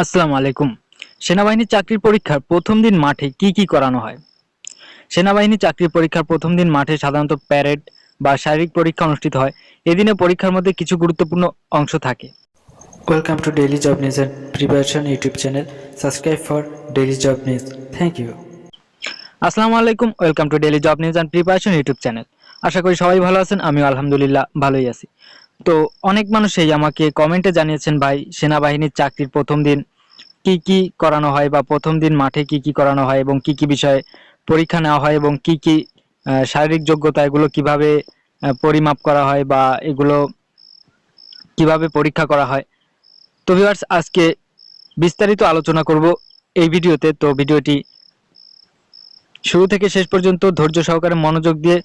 আসসালামু আলাইকুম। সেনাবাহিনীর চাকরির পরীক্ষার প্রথম দিন মাঠে কি কি করানো হয়? সেনাবাহিনী চাকরির পরীক্ষার প্রথম দিন মাঠে সাধারণত প্যারেড বা শারীরিক পরীক্ষা অনুষ্ঠিত হয়। এদিনে পরীক্ষার মধ্যে কিছু গুরুত্বপূর্ণ অংশ থাকে। Welcome to daily job news and Preparation YouTube channel. Subscribe for daily job news. Thank you. আসসালামু আলাইকুম। Welcome to daily job news and preparation YouTube channel আশা করি সবাই ভালো আছেন। আমিও আলহামদুলিল্লাহ ভালোই আছি। তো অনেক মানুষই আমাকে কমেন্টে জানিয়েছেন, ভাই, সেনাবাহিনীর চাকরির প্রথম দিন কি কি করানো হয় বা প্রথম দিন মাঠে কি কি করানো হয় এবং কি কি বিষয়ে পরীক্ষা নেওয়া হয় এবং কি কি শারীরিক যোগ্যতা এগুলো কীভাবে পরিমাপ করা হয় বা এগুলো কীভাবে পরীক্ষা করা হয়? তো ভিউয়ার্স আজকে বিস্তারিত আলোচনা করব এই ভিডিওতে। তো ভিডিওটি শুরু থেকে শেষ পর্যন্ত ধৈর্য সহকারে মনোযোগ দিয়ে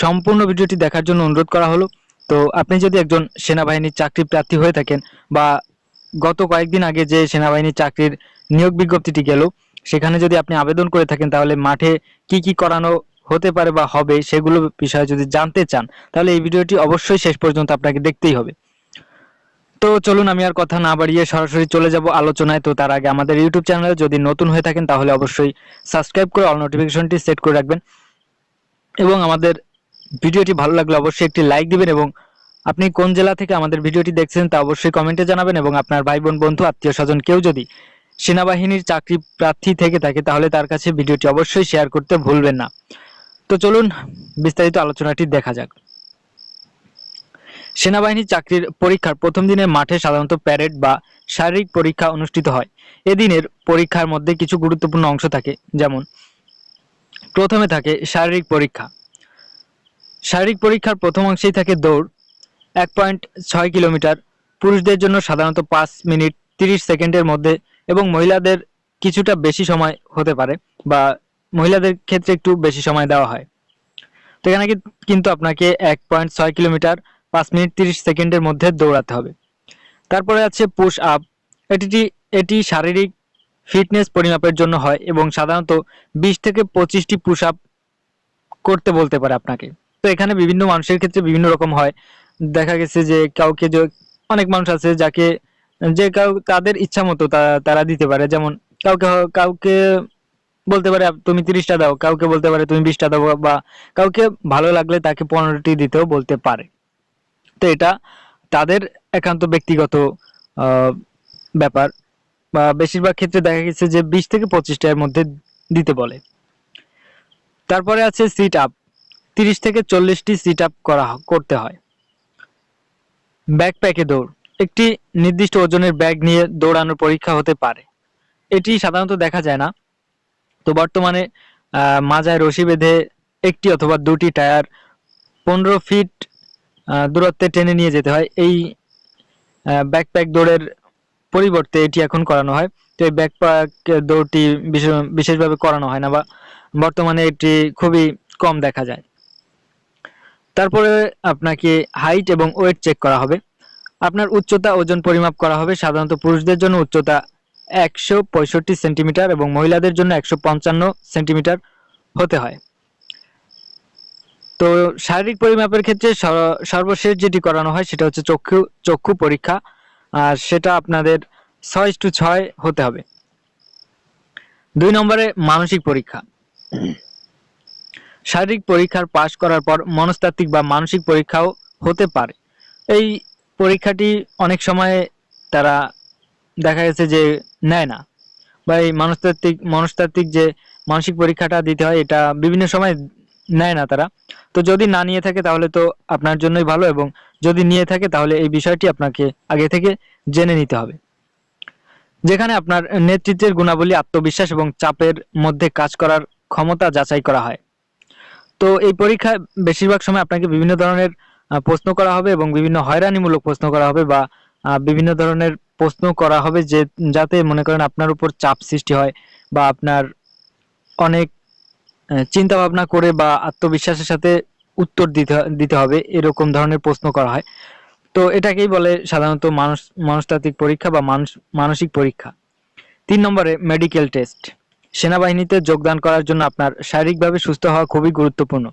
সম্পূর্ণ ভিডিওটি দেখার জন্য অনুরোধ করা হলো। তো আপনি যদি একজন সেনাবাহিনীর চাকরি প্রার্থী হয়ে থাকেন বা গত কয়েকদিন আগে যে সেনাবাহিনীর চাকরির নিয়োগ বিজ্ঞপ্তিটি গেল, সেখানে যদি আপনি আবেদন করে থাকেন, তাহলে মাঠে কি কি করানো হতে পারে বা হবে সেগুলো বিষয়ে যদি জানতে চান, তাহলে এই ভিডিওটি অবশ্যই শেষ পর্যন্ত আপনাকে দেখতেই হবে। তো চলুন, আমি আর কথা না বাড়িয়ে সরাসরি চলে যাব আলোচনায়। তো তার আগে আমাদের ইউটিউব চ্যানেলে যদি নতুন হয়ে থাকেন, তাহলে অবশ্যই সাবস্ক্রাইব করে অল নোটিফিকেশনটি সেট করে রাখবেন। এবং আমাদের ভিডিওটি ভালো লাগলে অবশ্যই একটি লাইক দিবেন এবং আপনি কোন জেলা থেকে আমাদের ভিডিওটি দেখছেন তা অবশ্যই কমেন্টে জানাবেন এবং আপনার ভাই বোন বন্ধু, আত্মীয় স্বজন কেউ যদি সেনাবাহিনীর চাকরি প্রার্থী থেকে থাকে তাহলে তার কাছে ভিডিওটি অবশ্যই শেয়ার করতে ভুলবেন না। তো চলুন বিস্তারিত আলোচনাটি দেখা যাক। সেনাবাহিনীর চাকরির পরীক্ষার প্রথম দিনে মাঠে সাধারণত প্যারেড বা শারীরিক পরীক্ষা অনুষ্ঠিত হয়। এদিনের পরীক্ষার মধ্যে কিছু গুরুত্বপূর্ণ অংশ থাকে, যেমন প্রথমে থাকে শারীরিক পরীক্ষা। শারীরিক পরীক্ষার প্রথম অংশেই থাকে দৌড়, এক পয়েন্ট ছয় কিলোমিটার। পুরুষদের জন্য সাধারণত পাঁচ মিনিট, তিরিশ সেকেন্ডের মধ্যে এবং মহিলাদের কিছুটা বেশি সময় হতে পারে বা মহিলাদের ক্ষেত্রে একটু বেশি সময় দেওয়া হয়। তো এখানে কিন্তু আপনাকে এক পয়েন্ট ছয় কিলোমিটার, পাঁচ মিনিট, তিরিশ সেকেন্ডের মধ্যে দৌড়াতে হবে। তারপরে আছে পুশ আপ এটি এটি শারীরিক ফিটনেস পরিমাপের জন্য হয় এবং সাধারণত বিশ থেকে পঁচিশটি পুশ আপ করতে বলতে পারে আপনাকে। এখানে বিভিন্ন মানুষের ক্ষেত্রে বিভিন্ন রকম হয়। দেখা গেছে যে কাউকে যে অনেক মানুষ আছে যাকে যে কাউ, তাদের ইচ্ছা মতো তারা দিতে পারে। যেমন কাউকে কাউকে বলতে পারে, তুমি তিরিশটা দাও। কাউকে বলতে পারে, তুমি বিশটা দাও। বা কাউকে ভালো লাগলে তাকে পনেরোটি দিতেও বলতে পারে। তো এটা তাদের একান্ত ব্যক্তিগত ব্যাপার। বা বেশিরভাগ ক্ষেত্রে দেখা গেছে যে বিশ থেকে পঁচিশটার মধ্যে দিতে বলে। তারপরে আছে সিট আপ। তিরিশ থেকে চল্লিশটি সিট আপ করা করতে হয়। ব্যাকপ্যাকে দৌড়। একটি নির্দিষ্ট ওজনের ব্যাগ নিয়ে দৌড়ানোর পরীক্ষা হতে পারে। এটি সাধারণত দেখা যায় না। তো বর্তমানে মাজায় রশি বেঁধে একটি অথবা দুটি টায়ার পনেরো ফিট দূরত্বে টেনে নিয়ে যেতে হয়। এই ব্যাকপ্যাক দৌড়ের পরিবর্তে এটি এখন করানো হয়। তো এই ব্যাকপ্যাক দৌড়টি বিশেষ- বিশেষভাবে করানো হয় না বা বর্তমানে এটি খুবই কম দেখা যায়। তারপরে আপনাকে হাইট এবং ওয়েট চেক করা হবে। আপনার উচ্চতা, ওজন পরিমাপ করা হবে। সাধারণত পুরুষদের জন্য উচ্চতা একশো পঁয়ষট্টি সেন্টিমিটার এবং মহিলাদের জন্য একশো পঞ্চান্ন সেন্টিমিটার হতে হয়। তো শারীরিক পরিমাপের ক্ষেত্রে সর- সর্বশেষ যেটি করানো হয় সেটা হচ্ছে চক্ষু চক্ষু পরীক্ষা। আর সেটা আপনাদের ছয় টু ছয় হতে হবে। দুই নম্বরে মানসিক পরীক্ষা। শারীরিক পরীক্ষার পাশ করার পর মনস্তাত্ত্বিক বা মানসিক পরীক্ষাও হতে পারে। এই পরীক্ষাটি অনেক সময় তারা দেখা গেছে যে নেয় না বা এই মনস্তাত্ত্বিক মনস্তাত্ত্বিক যে মানসিক পরীক্ষাটা দিতে হয় এটা বিভিন্ন সময় নেয় না তারা। তো যদি না নিয়ে থাকে তাহলে তো আপনার জন্যই ভালো এবং যদি নিয়ে থাকে তাহলে এই বিষয়টি আপনাকে আগে থেকে জেনে নিতে হবে। যেখানে আপনার নেতৃত্বের গুণাবলী, আত্মবিশ্বাস এবং চাপের মধ্যে কাজ করার ক্ষমতা যাচাই করা হয়। তো এই পরীক্ষায় বেশিরভাগ সময় আপনাকে বিভিন্ন ধরনের প্রশ্ন করা হবে এবং বিভিন্ন হয়রানিমূলক প্রশ্ন করা হবে বা বিভিন্ন ধরনের প্রশ্ন করা হবে যে, যাতে মনে করেন আপনার উপর চাপ সৃষ্টি হয় বা আপনার অনেক চিন্তা ভাবনা করে বা আত্মবিশ্বাসের সাথে উত্তর দিতে দিতে হবে, এরকম ধরনের প্রশ্ন করা হয়। তো এটাকেই বলে সাধারণত মানুষ, মনস্তাত্ত্বিক পরীক্ষা বা মানুষ, মানসিক পরীক্ষা। তিন নম্বরে মেডিকেল টেস্ট সেনাবাহিনীতে যোগদান করার জন্য আপনার শারীরিকভাবে সুস্থ হওয়া খুবই গুরুত্বপূর্ণ।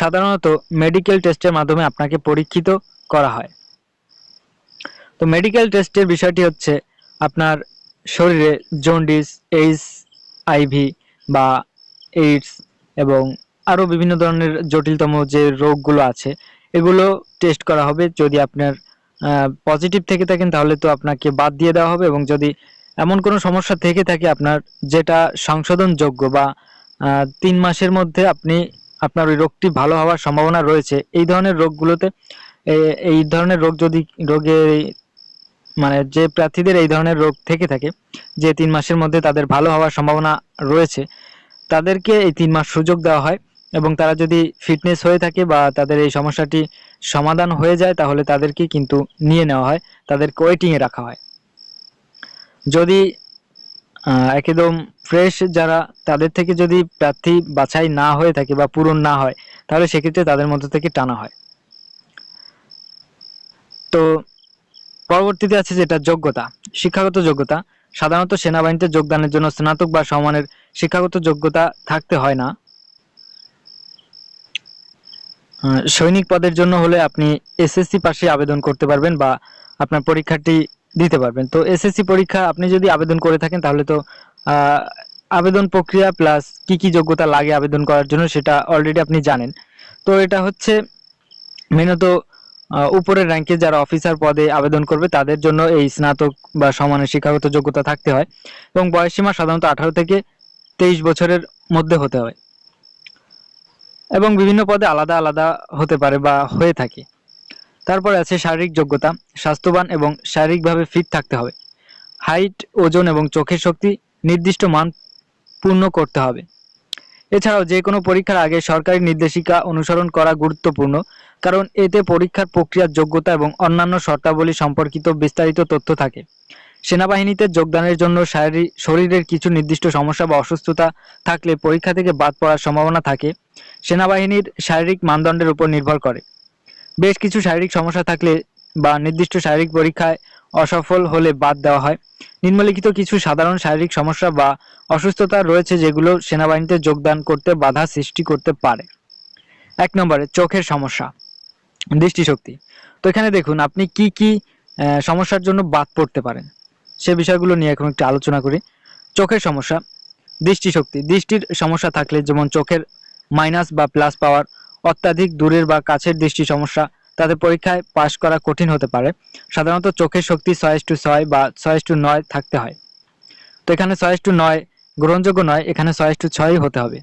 সাধারণত মেডিকেল টেস্টের মাধ্যমে আপনাকে পরীক্ষিত করা হয়। তো মেডিকেল টেস্টের বিষয়টি হচ্ছে আপনার শরীরে জন্ডিস এইচ আইভি বা এইডস এবং আরও বিভিন্ন ধরনের জটিলতম যে রোগগুলো আছে, এগুলো টেস্ট করা হবে। যদি আপনার পজিটিভ থেকে থাকেন তাহলে তো আপনাকে বাদ দিয়ে দেওয়া হবে এবং যদি এমন কোনো সমস্যা থেকে থাকে আপনার যেটা সংশোধনযোগ্য বা তিন মাসের মধ্যে আপনি আপনার ওই রোগটি ভালো হওয়ার সম্ভাবনা রয়েছে। এই ধরনের রোগগুলোতে এই ধরনের রোগ যদি রোগে মানে যে প্রার্থীদের এই ধরনের রোগ থেকে থাকে, যে তিন মাসের মধ্যে তাদের ভালো হওয়ার সম্ভাবনা রয়েছে, তাদেরকে এই তিন মাস সুযোগ দেওয়া হয় এবং তারা যদি ফিটনেস হয়ে থাকে বা তাদের এই সমস্যাটি সমাধান হয়ে যায় তাহলে তাদেরকে কিন্তু নিয়ে নেওয়া হয়, তাদেরকে ওয়েটিংয়ে রাখা হয়। যদি একদম ফ্রেশ যারা, তাদের থেকে যদি প্রার্থী বাছাই না হয়ে থাকে বা পূরণ না হয়, তাহলে সেক্ষেত্রে তাদের মধ্যে থেকে টানা হয়। তো পরবর্তীতে আছে যেটা যোগ্যতা, শিক্ষাগত যোগ্যতা। সাধারণত সেনাবাহিনীতে যোগদানের জন্য স্নাতক বা সমানের শিক্ষাগত যোগ্যতা থাকতে হয় না। সৈনিক পদের জন্য হলে আপনি এসএসসি পাশে আবেদন করতে পারবেন বা আপনার পরীক্ষাটি দিতে পারবেন। তো এসএসসি পরীক্ষা আপনি যদি আবেদন করে থাকেন, তাহলে তো আবেদন প্রক্রিয়া প্লাস কি কি যোগ্যতা লাগে আবেদন করার জন্য সেটা অলরেডি আপনি জানেন। তো এটা হচ্ছে মেনত উপরের র্যাঙ্কে যারা অফিসার পদে আবেদন করবে, তাদের জন্য এই স্নাতক বা সমানের শিক্ষাগত যোগ্যতা থাকতে হয় এবং বয়সসীমা সাধারণত আঠারো থেকে তেইশ বছরের মধ্যে হতে হয়। এবং বিভিন্ন পদে আলাদা আলাদা হতে পারে বা হয়ে থাকে। তারপরে আছে শারীরিক যোগ্যতা, স্বাস্থ্যবান এবং শারীরিকভাবে ফিট থাকতে হবে। হাইট ওজন এবং চোখের শক্তি নির্দিষ্ট মান পূর্ণ করতে হবে। এছাড়াও যে কোনো পরীক্ষার আগে সরকারি নির্দেশিকা অনুসরণ করা গুরুত্বপূর্ণ, কারণ এতে পরীক্ষার প্রক্রিয়ার যোগ্যতা এবং অন্যান্য শর্তাবলী সম্পর্কিত বিস্তারিত তথ্য থাকে। সেনাবাহিনীতে যোগদানের জন্য শারীরিক শরীরের কিছু নির্দিষ্ট সমস্যা বা অসুস্থতা থাকলে পরীক্ষা থেকে বাদ পড়ার সম্ভাবনা থাকে। সেনাবাহিনীর শারীরিক মানদণ্ডের উপর নির্ভর করে। বেশ কিছু শারীরিক সমস্যা থাকলে বা নির্দিষ্ট শারীরিক পরীক্ষায় অসফল হলে বাদ দেওয়া হয়। নিম্নলিখিত কিছু সাধারণ শারীরিক সমস্যা বা অসুস্থতা রয়েছে যেগুলো সেনাবাহিনীতে যোগদান করতে বাধা সৃষ্টি করতে পারে। এক নম্বরে, চোখের সমস্যা। দৃষ্টিশক্তি। তো এখানে দেখুন, আপনি কি কি সমস্যার জন্য বাদ পড়তে পারেন? সে বিষয়গুলো নিয়ে এখন একটু আলোচনা করি। চোখের সমস্যা। দৃষ্টিশক্তি। দৃষ্টির সমস্যা থাকলে যেমন চোখের মাইনাস বা প্লাস পাওয়ার অত্যাধিক দূরের বা কাছের দৃষ্টি সমস্যা তাদের পরীক্ষায় পাশ করা কঠিন হতে পারে। সাধারণত চোখের শক্তি ছয় টু ছয় বা ছয় টু নয় থাকতে হয়। তো এখানে ছয় টু নয় গ্রহণযোগ্য নয়, এখানে ছয় টু ছয়ই হতে হবে।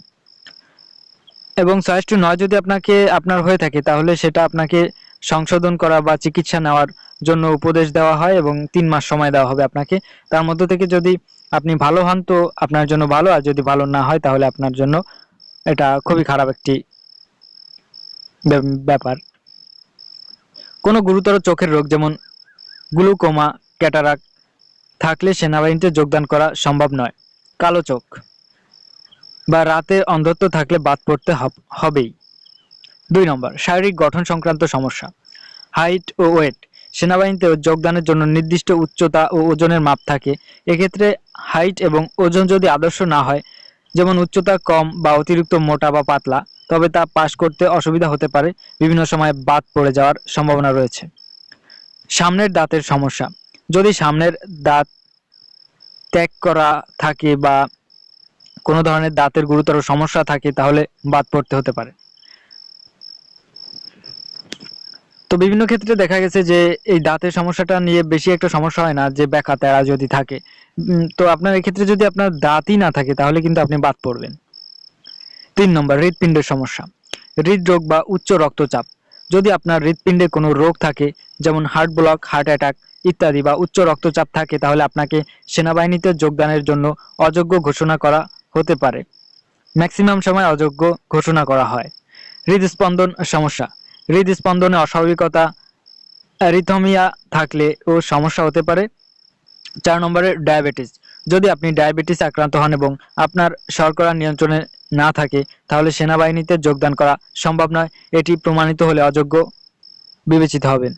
এবং ছয় টু নয় যদি আপনাকে, আপনার হয়ে থাকে, তাহলে সেটা আপনাকে সংশোধন করা বা চিকিৎসা নেওয়ার জন্য উপদেশ দেওয়া হয় এবং তিন মাস সময় দেওয়া হবে আপনাকে। তার মধ্য থেকে যদি আপনি ভালো হন, তো আপনার জন্য ভালো, আর যদি ভালো না হয়, তাহলে আপনার জন্য এটা খুবই খারাপ একটি ব্যাপার। কোনো গুরুতর চোখের রোগ যেমন গ্লুকোমা ক্যাটারাক থাকলে সেনাবাহিনীতে যোগদান করা সম্ভব নয়। কালো চোখ। বা রাতে অন্ধত্ব থাকলে বাদ পড়তে হবেই। দুই নম্বর, শারীরিক গঠন সংক্রান্ত সমস্যা। হাইট ও ওয়েট। সেনাবাহিনীতে যোগদানের জন্য নির্দিষ্ট উচ্চতা ও ওজনের মাপ থাকে। এক্ষেত্রে হাইট এবং ওজন যদি আদর্শ না হয়, যেমন উচ্চতা কম বা অতিরিক্ত মোটা বা পাতলা তবে তা পাশ করতে অসুবিধা হতে পারে। বিভিন্ন সময় বাদ পড়ে যাওয়ার সম্ভাবনা রয়েছে। সামনের দাঁতের সমস্যা। যদি সামনের দাঁত ত্যাগ করা থাকে বা কোনো ধরনের দাঁতের গুরুতর সমস্যা থাকে, তাহলে বাদ পড়তে হতে পারে। তো বিভিন্ন ক্ষেত্রে দেখা গেছে যে, এই দাঁতের সমস্যাটা নিয়ে বেশি একটা সমস্যা হয় না, যে ব্যাকা তেরা যদি থাকে। তো আপনার এক্ষেত্রে যদি আপনার দাঁতই না থাকে, তাহলে কিন্তু আপনি বাদ পড়বেন। তিন নম্বর, হৃৎপিণ্ডের সমস্যা। হৃদরোগ বা উচ্চ রক্তচাপ। যদি আপনার হৃৎপিণ্ডে কোনো রোগ থাকে, যেমন হার্ট ব্লক হার্ট অ্যাটাক ইত্যাদি বা উচ্চ রক্তচাপ থাকে, তাহলে আপনাকে সেনাবাহিনীতে যোগদানের জন্য অযোগ্য ঘোষণা করা হতে পারে। ম্যাক্সিমাম সময় অযোগ্য ঘোষণা করা হয়। হৃদস্পন্দন সমস্যা। হৃদস্পন্দনে অস্বাভাবিকতা অ্যারিথমিয়া থাকলে ও সমস্যা হতে পারে। চার নম্বরে ডায়াবেটিস। যদি আপনি ডায়াবেটিস আক্রান্ত হন এবং আপনার শর্করা নিয়ন্ত্রণে না থাকে, তাহলে সেনাবাহিনীতে যোগদান করা সম্ভব নয়। এটি প্রমাণিত হলে অযোগ্য বিবেচিত হবেন।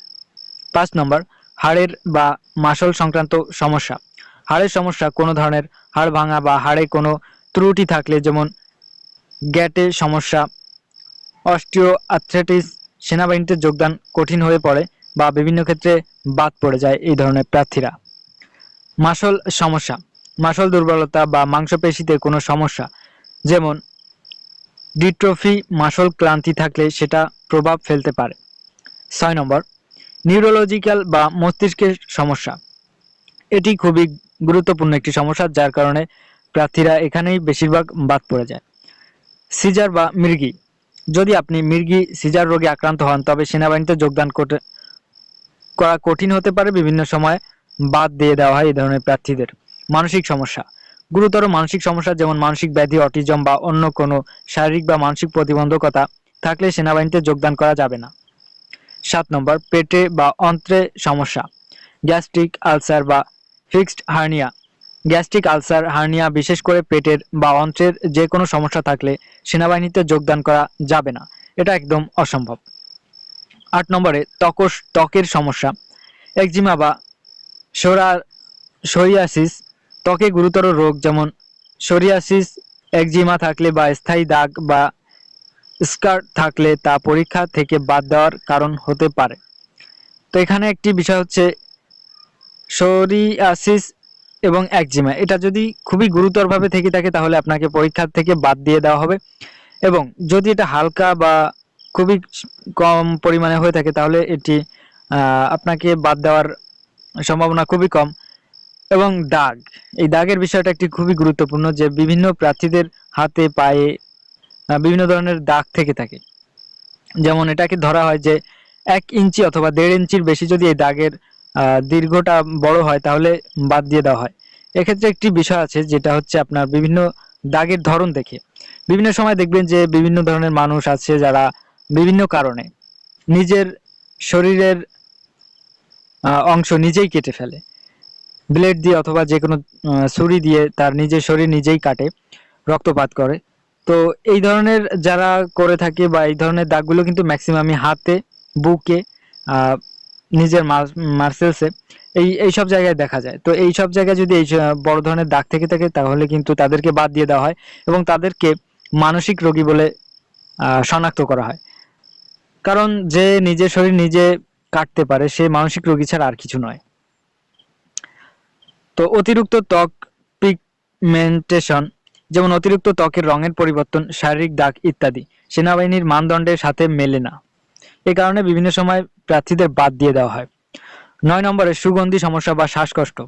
পাঁচ নম্বর, হাড়ের বা মাসল সংক্রান্ত সমস্যা। হাড়ের সমস্যা কোনো ধরনের হাড় ভাঙা বা হাড়ে কোনো ত্রুটি থাকলে যেমন গ্যাটে সমস্যা অস্টিও আর্থ্রাইটিস সেনাবাহিনীতে যোগদান কঠিন হয়ে পড়ে বা বিভিন্ন ক্ষেত্রে বাদ পড়ে যায় এই ধরনের প্রার্থীরা। মাসল সমস্যা। মাসল দুর্বলতা বা মাংসপেশিতে কোনো সমস্যা যেমন, ডিট্রফি মাসল ক্লান্তি থাকলে সেটা প্রভাব ফেলতে পারে। ছয় নম্বর, নিউরোলজিক্যাল বা মস্তিষ্কের সমস্যা। এটি খুবই গুরুত্বপূর্ণ একটি সমস্যা যার কারণে প্রার্থীরা এখানেই বেশিরভাগ বাদ পড়ে যায়। সিজার বা মির্গি। যদি আপনি মির্গি, সিজার রোগে আক্রান্ত হন, তবে সেনাবাহিনীতে যোগদান করতে, করা কঠিন হতে পারে। বিভিন্ন সময় বাদ দিয়ে দেওয়া হয় এই ধরনের প্রার্থীদের। মানসিক সমস্যা। গুরুতর মানসিক সমস্যা যেমন মানসিক ব্যাধি, অটিজম বা অন্য কোনো শারীরিক বা মানসিক প্রতিবন্ধকতা থাকলে সেনাবাহিনীতে যোগদান করা যাবে না। সাত নম্বর, পেটে বা অন্ত্রে সমস্যা। গ্যাস্ট্রিক আলসার বা fixed hernia. Gastric ulcer, hernia বিশেষ করে পেটের বা অন্ত্রের যে কোনো সমস্যা থাকলে সেনাবাহিনীতে যোগদান করা যাবে না। এটা একদম অসম্ভব। আট নম্বরে ত্বকস ত্বকের সমস্যা। একজিমা বা সোরা, সোরিয়াসিস ত্বকে গুরুতর রোগ যেমন সোরিয়াসিস, একজিমা থাকলে বা স্থায়ী দাগ বা স্কার থাকলে তা পরীক্ষা থেকে বাদ দেওয়ার কারণ হতে পারে। তো এখানে একটি বিষয় হচ্ছে সোরিয়াসিস এবং একজিমা। এটা যদি খুবই গুরুতরভাবে থেকে থাকে তাহলে আপনাকে পরীক্ষা থেকে বাদ দিয়ে দেওয়া হবে এবং যদি এটা হালকা বা খুবই কম পরিমাণে হয়ে থাকে তাহলে এটি আপনাকে বাদ দেওয়ার সম্ভাবনা খুবই কম। এবং দাগ। এই দাগের বিষয়টা একটি খুবই গুরুত্বপূর্ণ যে বিভিন্ন প্রার্থীদের হাতে, পায়ে বিভিন্ন ধরনের দাগ থেকে থাকে। যেমন এটাকে ধরা হয় যে এক ইঞ্চি অথবা দেড় ইঞ্চির বেশি যদি এই দাগের দীর্ঘটা বড় হয় তাহলে বাদ দিয়ে দেওয়া হয়। এক্ষেত্রে একটি বিষয় আছে যেটা হচ্ছে আপনার বিভিন্ন দাগের ধরন দেখে। বিভিন্ন সময় দেখবেন যে বিভিন্ন ধরনের মানুষ আছে যারা বিভিন্ন কারণে নিজের শরীরের অংশ নিজেই কেটে ফেলে। ব্লেড দিয়ে অথবা যে কোনো ছুরি দিয়ে তার নিজের শরীর নিজেই কাটে, রক্তপাত করে। তো এই ধরনের যারা করে থাকে বা এই ধরনের দাগগুলো কিন্তু ম্যাক্সিমামই হাতে, বুকে নিজের মার্সেলসে এই এই সব জায়গায় দেখা যায়। তো এই সব জায়গায় যদি এই বড় ধরনের দাগ থেকে থাকে, তাহলে কিন্তু তাদেরকে বাদ দিয়ে দেওয়া হয় এবং তাদেরকে মানসিক রোগী বলে শনাক্ত করা হয়। কারণ যে নিজের শরীর নিজে কাটতে পারে, সে মানসিক রোগী ছাড়া আর কিছু নয়। তো অতিরিক্ত ত্বক পিগমেন্টেশন যেমন অতিরিক্ত ত্বকের রঙের পরিবর্তন, শারীরিক দাগ ইত্যাদি, সেনাবাহিনীর মানদণ্ডের সাথে মেলে না। এ কারণে বিভিন্ন সময় প্রার্থীদের বাদ দিয়ে দেওয়া হয়। নয় নম্বরে, সুগন্ধি সমস্যা বা শ্বাসকষ্ট।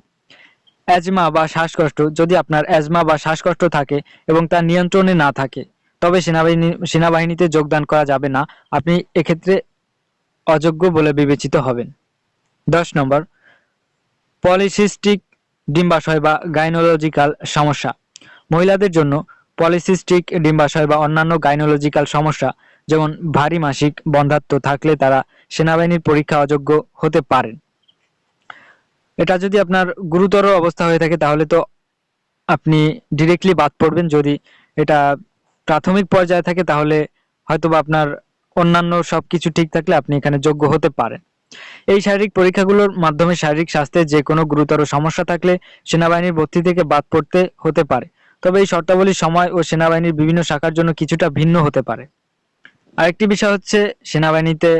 অ্যাজমা বা শ্বাসকষ্ট, যদি আপনার অ্যাজমা বা শ্বাসকষ্ট থাকে এবং তা নিয়ন্ত্রণে না থাকে, তবে সেনাবাহিনী, সেনাবাহিনীতে যোগদান করা যাবে না। আপনি এক্ষেত্রে অযোগ্য বলে বিবেচিত হবেন। দশ নম্বর, পলিসিস্টিক ডিম্বাশয় বা গাইনোলজিক্যাল সমস্যা। মহিলাদের জন্য পলিসিস্টিক ডিম্বাশয় বা অন্যান্য গাইনোলজিক্যাল সমস্যা, যেমন ভারী মাসিক বন্ধাত্ব থাকলে তারা সেনাবাহিনীর পরীক্ষা অযোগ্য হতে পারেন এটা যদি আপনার গুরুতর অবস্থা হয়ে থাকে, তাহলে তো আপনি ডিরেক্টলি বাদ পড়বেন। যদি এটা প্রাথমিক পর্যায়ে থাকে, তাহলে হয়তোবা আপনার অন্যান্য সবকিছু ঠিক থাকলে আপনি এখানে যোগ্য হতে পারেন। এই শারীরিক পরীক্ষাগুলোর মাধ্যমে শারীরিক স্বাস্থ্যের যে কোনো গুরুতর সমস্যা থাকলে সেনাবাহিনীর ভর্তি থেকে বাদ পড়তে হতে পারে। তবে এই শর্তাবলী সময় ও সেনাবাহিনীর বিভিন্ন শাখার জন্য কিছুটা ভিন্ন হতে পারে। আরেকটি বিষয় হচ্ছে, সেনাবাহিনীতে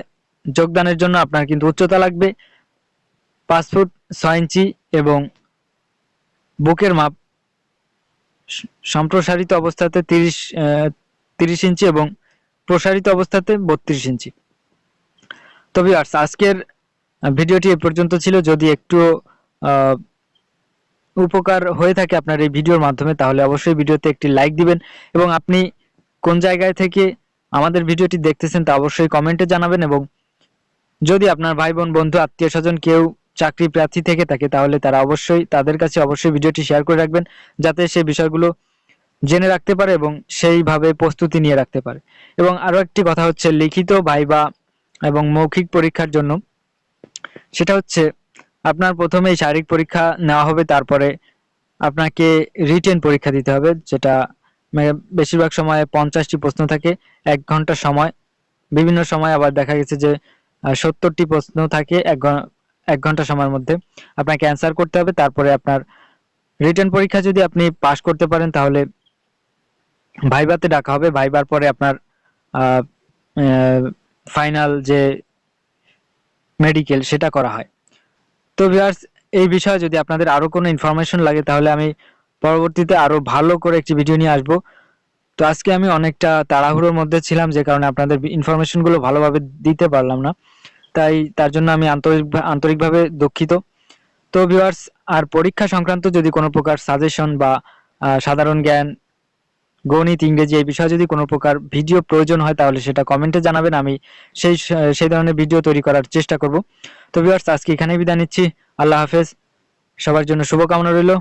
যোগদানের জন্য আপনার কিন্তু উচ্চতা লাগবে। পাঁচ ফুট ছয় ইঞ্চি এবং বুকের মাপ সম্প্রসারিত অবস্থাতে তিরিশ তিরিশ ইঞ্চি এবং প্রসারিত অবস্থাতে বত্রিশ ইঞ্চি। তো ভিউয়ার্স আজকের ভিডিওটি এ পর্যন্ত ছিল। যদি একটু উপকার হয়ে থাকে আপনার এই ভিডিওর মাধ্যমে, তাহলে অবশ্যই ভিডিওতে একটি লাইক দিবেন। এবং আপনি কোন জায়গায় থেকে আমাদের ভিডিওটি দেখতেছেন, তা অবশ্যই কমেন্টে জানাবেন। এবং যদি আপনার ভাই বোন বন্ধু আত্মীয় স্বজন কেউ চাকরি প্রার্থী থেকে থাকে, তাহলে তারা অবশ্যই, তাদের কাছে অবশ্যই ভিডিওটি শেয়ার করে রাখবেন, যাতে সেই বিষয়গুলো জেনে রাখতে পারে এবং সেইভাবে প্রস্তুতি নিয়ে রাখতে পারে। এবং আরও একটি কথা হচ্ছে, লিখিত ভাইবা এবং মৌখিক পরীক্ষার জন্য। সেটা হচ্ছে, আপনার প্রথমে শারীরিক পরীক্ষা নেওয়া হবে, তারপরে আপনাকে রিটেন পরীক্ষা দিতে হবে, যেটা বেশিরভাগ সময় পঞ্চাশটি প্রশ্ন থাকে, এক ঘণ্টা সময়। বিভিন্ন সময় আবার দেখা গেছে যে সত্তরটি প্রশ্ন থাকে এক এক ঘণ্টা সময়ের মধ্যে। আপনাকে অ্যান্সার করতে হবে, তারপরে আপনার রিটার্ন পরীক্ষা যদি আপনি পাশ করতে পারেন, তাহলে ভাইভাতে ডাকা হবে। ভাইবার পরে আপনার ফাইনাল যে মেডিকেল সেটা করা হয়। তো ভিউয়ার্স, এই বিষয়ে যদি আপনাদের আরও কোনো ইনফরমেশন লাগে, তাহলে আমি পরবর্তীতে আরও ভালো করে একটি ভিডিও নিয়ে আসব। তো আজকে আমি অনেকটা তাড়াহুড়োর মধ্যে ছিলাম, যে কারণে আপনাদের ইনফরমেশনগুলো ভালোভাবে দিতে পারলাম না। তাই, তার জন্য আমি আন্তরিক, আন্তরিকভাবে দুঃখিত। তো ভিউয়ার্স, আর পরীক্ষা সংক্রান্ত যদি কোনো প্রকার সাজেশন বা সাধারণ জ্ঞান গণিত, ইংরেজি এই বিষয়ে যদি কোনো প্রকার ভিডিও প্রয়োজন হয় তাহলে সেটা কমেন্টে জানাবেন। আমি সেই সেই ধরনের ভিডিও তৈরি করার চেষ্টা করব। তো ভিউয়ার্স আজকে এখানেই বিদায় নিচ্ছি। আল্লাহ হাফেজ। সবার জন্য শুভকামনা রইল।